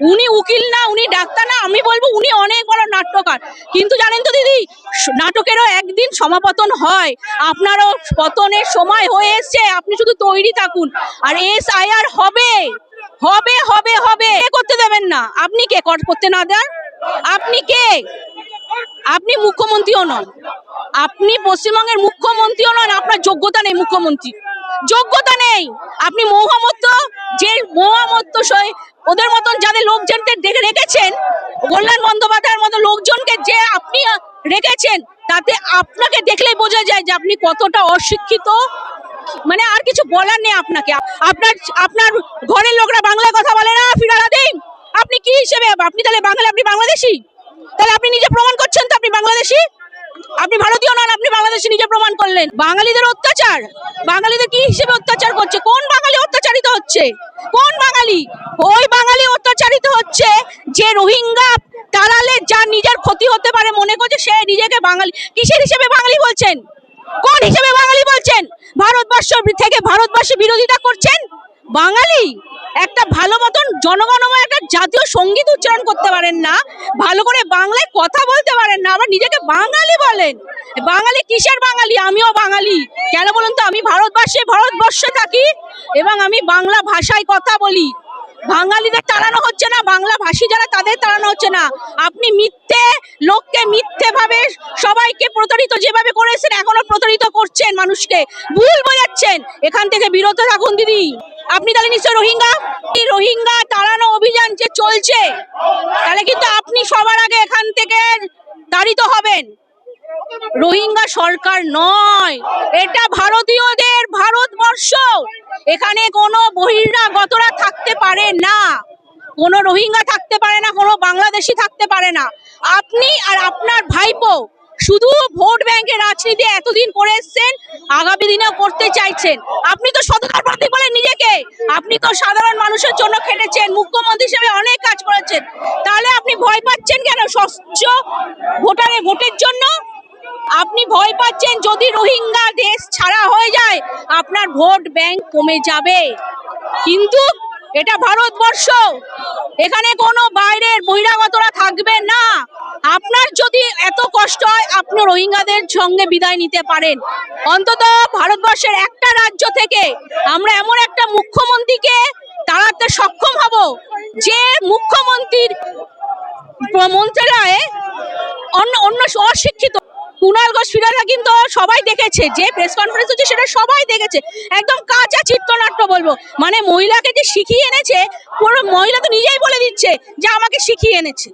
উনি উকিল না, উনি ডাক্তার না, আমি বলব উনি অনেক বড় নাট্যকার। কিন্তু জানেন তো দিদি নাটকেরও একদিন সমাপতন হয়। আপনারও পতনের সময় হয়ে এসছে, আপনি শুধু তৈরি থাকুন। আর এস আইআর হবে হবে হবে হবে। কে করতে দেবেন না? আপনি কে কর- করতে না দেন? আপনি কে? আপনি মুখ্যমন্ত্রীও নন। আপনি পশ্চিমবঙ্গের মুখ্যমন্ত্রীও নন, আপনার যোগ্যতা নেই মুখ্যমন্ত্রী যোগ্যতা নেই। আপনি মহামত্ত, যে মহামত্ত সই ওদের মতন যাদের লোকজনদের দেখে রেখেছেন, কল্যাণ বন্দ্যোপাধ্যায়ের মতো লোকজনকে যে আপনি রেখেছেন, তাতে আপনাকে দেখলেই বোঝা যায় যে আপনি কতটা অশিক্ষিত। মানে আর কিছু বলার নেই আপনাকে। আপনার আপনার ঘরের লোকরা বাংলায় কথা বলে না ফিরালা আপনি কি হিসেবে, আপনি তাহলে বাংলা আপনি বাংলাদেশি? তাহলে আপনি নিজে প্রমাণ করছেন তো আপনি বাংলাদেশি? আপনি ভারতীয় নন, আপনি বাংলাদেশি নিজে প্রমাণ করলেন। বাঙালিদের অত্যাচার, বাঙালিদের কি হিসেবে অত্যাচার করছে? কোন বাঙালি অত্যাচারিত হচ্ছে? কোন বাঙালি? ওই বাঙালি অত্যাচারিত হচ্ছে যে রোহিঙ্গা তাড়ালে যার নিজের ক্ষতি হতে পারে মনে করছে, সে নিজেকে বাঙালি। কিসের হিসেবে বাঙালি বলছেন? কোন হিসেবে বাঙালি বলছেন? ভারতবর্ষ থেকে ভারতবর্ষে বিরোধিতা করছেন? বাঙালি? একটা ভালো মতন জনগণময় একটা জাতীয় সংগীত উচ্চারণ করতে পারেন না, ভালো করে বাংলায় কথা বলতে পারেন না, আবার নিজেকে বাঙালি বলেন। বাঙালি কিসের বাঙালি? আমিও বাঙালি। কেন বলুন তো? আমি ভারতবর্ষে ভারতবর্ষে থাকি। এবং আমি বাংলা ভাষায় কথা বলি। বাঙালিদের তাড়ানো হচ্ছে না, বাংলা ভাষী যারা তাদের তাড়ানো হচ্ছে না। আপনি মিথ্যে, লোককে মিথ্যে ভাবে সবাইকে প্রতারিত যেভাবে করেছেন, এখনও প্রতারিত করছেন মানুষকে। ভুল বোঝাচ্ছেন। এখান থেকে বিরত থাকুন, দিদি। আপনি তাহলে নিশ্চয় রোহিঙ্গা? রোহিঙ্গা তাড়ানো অভিযান যে চলছে, তাহলে কিন্তু আপনি সবার আগে এখান থেকে তাড়িত হবেন। রোহিঙ্গা সরকার নয়। এটা ভারতীয়দের ভারতবর্ষ এখানে কোনো বহিরাগতরা থাকতে পারে না। কোনো রোহিঙ্গা থাকতে পারে না, কোনো বাংলাদেশি থাকতে পারে না। আপনি আর আপনার ভাইপো শুধু ভোট ব্যাংকের রাজনীতি এতদিন করে এসছেন, আগামী দিনেও করতে চাইছেন। আপনি তো সততার প্রতীক বলেন নিজেকে। আপনি তো সাধারণ মানুষের জন্য খেটেছেন, মুখ্যমন্ত্রী হিসেবে অনেক কাজ করেছেন। তাহলে আপনি ভয় পাচ্ছেন কেন? স্বচ্ছ ভোটারে, ভোটের জন্য? আপনি ভয় পাচ্ছেন যদি রোহিঙ্গা আপনার ভোট ব্যাংক কমে যাবে। কিন্তু এটা ভারতবর্ষ। এখানে কোনো বাইরের বহিরাগতরা থাকবে না। আপনার যদি এত কষ্ট হয়, আপনি রোহিঙ্গাদের সঙ্গে বিদায় নিতে পারেন। অন্তত ভারতবর্ষের একটা রাজ্য থেকে আমরা এমন একটা মুখ্যমন্ত্রীকে তাড়াতে সক্ষম হব, যে মুখ্যমন্ত্রীর মন্ত্রণালয়ে অন্য অন্য অশিক্ষিত কুণাল ঘোষ ফিরাটা কিন্তু সবাই দেখেছে, যে প্রেস কনফারেন্স হচ্ছে সেটা সবাই দেখেছে। একদম কাঁচা চিত্রনাট্য বলব। মানে মহিলাকে যে শিখিয়ে এনেছে, পুরো মহিলা তো নিজেই বলে দিচ্ছে যে আমাকে শিখিয়ে এনেছে।